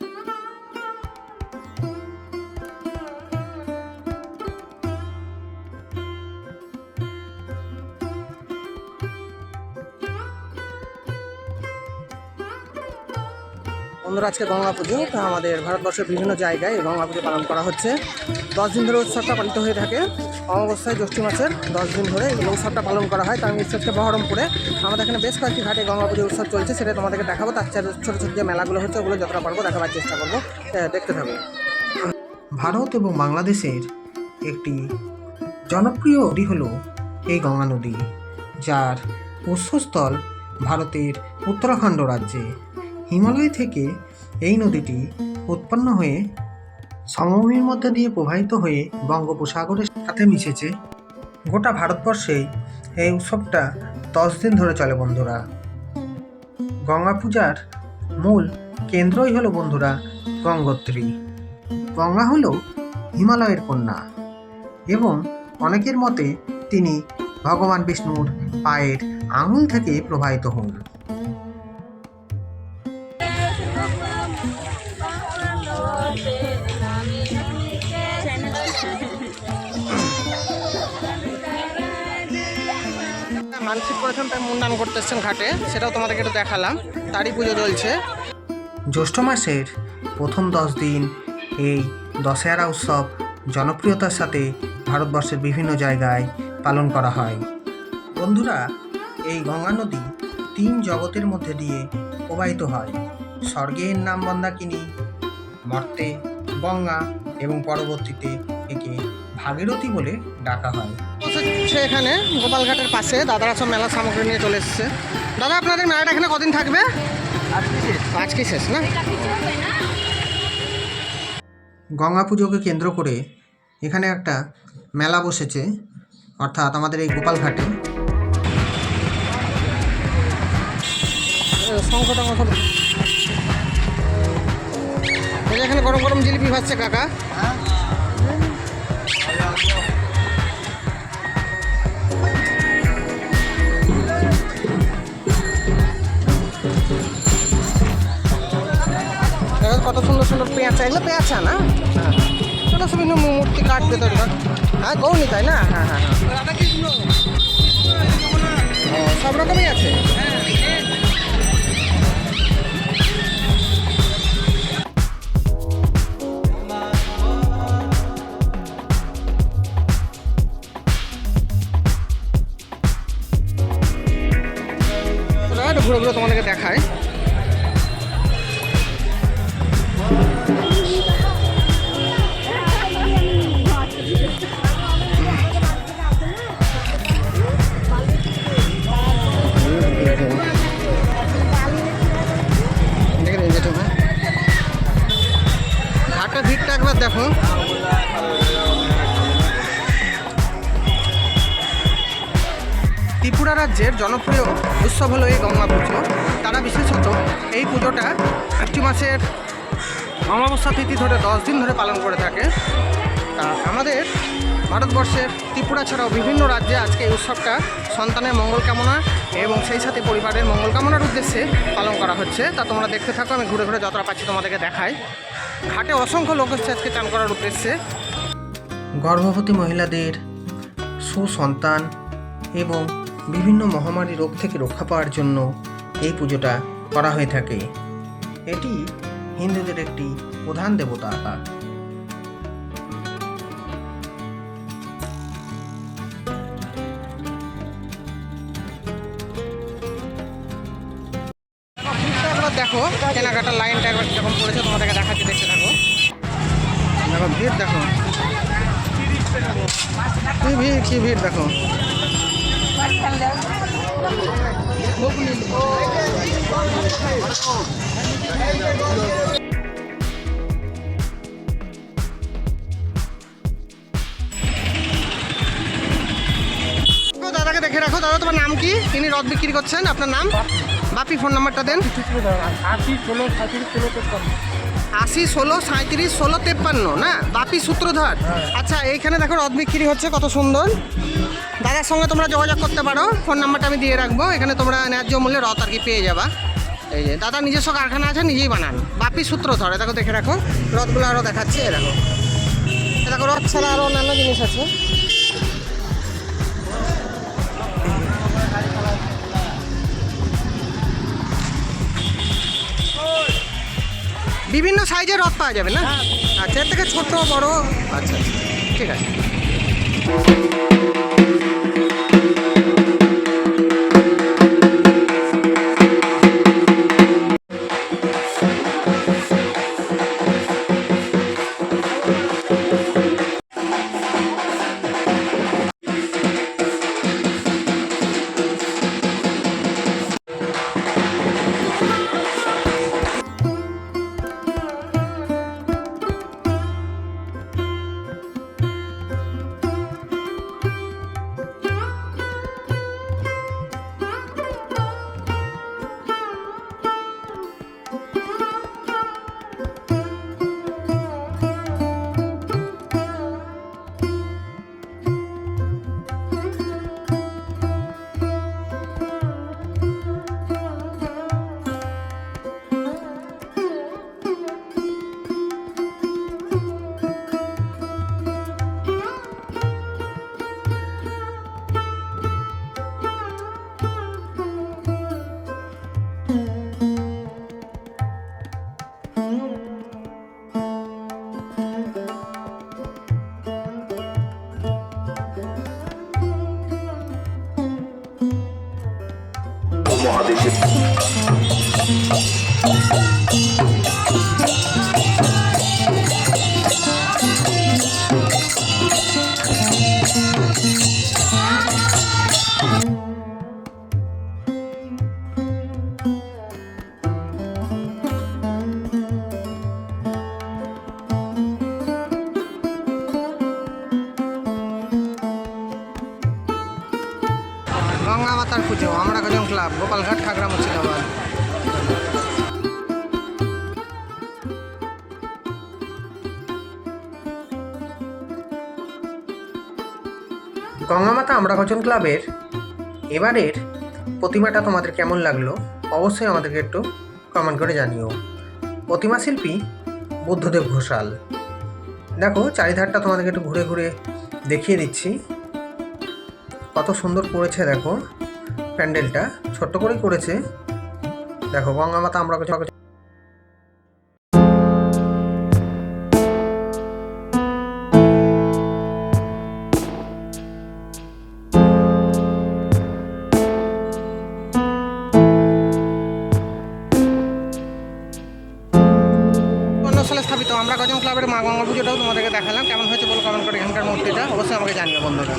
Thank you. বন্ধুরা আজকে গঙ্গা পুজো, তা আমাদের ভারতবর্ষের বিভিন্ন জায়গায় গঙ্গা পুজো পালন করা হচ্ছে। দশ দিন ধরে উৎসবটা পালিত হয়ে থাকে। অমাবস্যায় জ্যৈষ্ঠ মাসের দশ দিন ধরে এই উৎসবটা পালন করা হয়। তার হচ্ছে বহরমপুরে। আমাদের এখানে বেশ কয়েকটি ঘাটে গঙ্গা পুজো উৎসব চলছে, সেটা তোমাদেরকে দেখাবো। তার ছোটো ছোটো যে মেলাগুলো হচ্ছে, ওগুলো যতটা পারব দেখাবার চেষ্টা করব। দেখতে থাকব ভারত এবং বাংলাদেশের একটি জনপ্রিয় নদী হলো এই গঙ্গা নদী, যার উৎসস্থল ভারতের উত্তরাখণ্ড রাজ্যে। হিমালয় থেকে এই নদীটি উৎপন্ন হয়ে সমভূমির মধ্যে দিয়ে প্রবাহিত হয়ে বঙ্গোপসাগরের সাথে মিশেছে। গোটা ভারতবর্ষেই এই উৎসবটা দশ দিন ধরে চলে বন্ধুরা। গঙ্গা পূজার মূল কেন্দ্রই হলো বন্ধুরা গঙ্গোত্রী। গঙ্গা হলো হিমালয়ের কন্যা এবং অনেকের মতে তিনি ভগবান বিষ্ণুর পায়ের আঙুল থেকে প্রবাহিত হন। করেছেন তাই মুন্ডান করতে এসছেন ঘাটে সেটাও তোমাদেরকে একটু দেখালাম। তারই পুজো চলছে। জ্যৈষ্ঠ মাসের প্রথম দশ দিন এই দশেরা উৎসব জনপ্রিয়তার সাথে ভারতবর্ষের বিভিন্ন জায়গায় পালন করা হয়। বন্ধুরা এই গঙ্গা নদী তিন জগতের মধ্যে দিয়ে প্রবাহিত হয়। স্বর্গের নাম মন্দাকিনী মর্তে গঙ্গা এবং পরবর্তীতে একে ভাগীরথী বলে ডাকা হয়। সে এখানে গোপালঘাটের পাশে। দাদারা সব মেলা সামগ্রী নিয়ে চলে এসছে। দাদা আপনাদের মেলাটা এখানে কদিন থাকবে? আজকে শেষ। না? গঙ্গা পুজোকে কেন্দ্র করে এখানে একটা মেলা বসেছে অর্থাৎ আমাদের এই গোপালঘাটে। এখানে গরম গরম জিলিপি ভাজছে কাকা। কত সুন্দর সুন্দর পেঁয়াচা এগুলো পেঁয়াচা না হ্যাঁ ছোটো বিভিন্ন মূর্তি কাটবে তৈরি কর হ্যাঁ গৌনি তাই না? হ্যাঁ হ্যাঁ হ্যাঁ। সব রকমই আছে? ঘুরে ঘুরে তোমাদেরকে দেখায় ত্রিপুরা রাজ্যের জনপ্রিয় উৎসব হলো এই গঙ্গা পুজো। তারা বিশেষত এই পুজোটা একটি মাসের অমাবস্যা তিথি ধরে দশ দিন ধরে পালন করে থাকে। আমাদের ভারতবর্ষের ত্রিপুরা ছাড়াও বিভিন্ন রাজ্যে আজকে এই উৎসবটা সন্তানের মঙ্গল কামনা এবং সেই সাথে পরিবারের মঙ্গল কামনার উদ্দেশ্যে পালন করা হচ্ছে। তা তোমরা দেখতে থাকো, আমি ঘুরে ঘুরে যতটা পাচ্ছি তোমাদেরকে দেখাই। ঘাটে অসংখ্য লোক হচ্ছে আজকে চান করার উদ্দেশ্যে। গর্ভবতী মহিলাদের সুসন্তান এবং বিভিন্ন মহামারী রোগ থেকে রক্ষা পাওয়ার জন্য এই পুজোটা করা হয়ে থাকে। এটি হিন্দুদের একটি প্রধান দেবতা দেখো, কেনাকাটার লাইনটা একবার কীরকম পড়েছে, তোমাদেরকে দেখাচ্ছি, দেখতে থাকো। দেখো, ভিড় দেখো। কি ভিড় কি ভিড় দেখো। দাদাকে দেখে রাখো। দাদা, তোমার নাম কি? তিনি রথ বিক্রি করছেন, আপনার নাম? বাপি ফোন নাম্বারটা দেন। আশি ষোলো সাঁত্রিশ ষোলো তেপ্পান্ন আশি ষোলো সাঁত্রিশ ষোলো তেপ্পান্ন না? বাপি সূত্রধর। আচ্ছা এইখানে দেখো রথ বিক্রি হচ্ছে কত সুন্দর। দাদার সঙ্গে তোমরা যোগাযোগ করতে পারো। ফোন নাম্বারটা আমি দিয়ে রাখব। এখানে তোমরা ন্যায্য মূল্যে রথ আর কি পেয়ে যাবা। এই যে দাদা নিজস্ব কারখানা আছে নিজেই বানান। বাপি সূত্র ধরে দেখো দেখে রাখো। রথগুলো আরও দেখাচ্ছি এ দেখো। এ দেখো রথ ছাড়া আরও অন্যান্য জিনিস আছে। বিভিন্ন সাইজের রথ পাওয়া যাবে না? আচ্ছা এর থেকে ছোট বড়? আচ্ছা আচ্ছা ঠিক আছে। গঙ্গা মাতার পুজো, আমরা কজন ক্লাব গোপালঘাট, খাগড়া, মুর্শিদাবাদ। গঙ্গামাতা আমরা কজন ক্লাবের এবারের প্রতিমাটা তোমাদের কেমন লাগল অবশ্যই আমাদেরকে একটু কমেন্ট করে জানিও। প্রতিমা শিল্পী বুদ্ধদেব ঘোষাল। দেখো, চারিধারটা তোমাদেরকে একটু ঘুরে ঘুরে দেখিয়ে দিচ্ছি। কত সুন্দর করেছে দেখো প্যান্ডেলটা, ছোট্ট করেই করেছে। দেখো, গঙ্গা মাতা আমরা স্থাপিত, আমরা গজন ক্লাবের মা গঙ্গা পুজোটাও তোমাদেরকে দেখালাম। কেমন হয়েছে বলো কমেন্ট করে এখানকার মূর্তিটা। অবশ্যই আমাকে জানিও বন্ধুরা।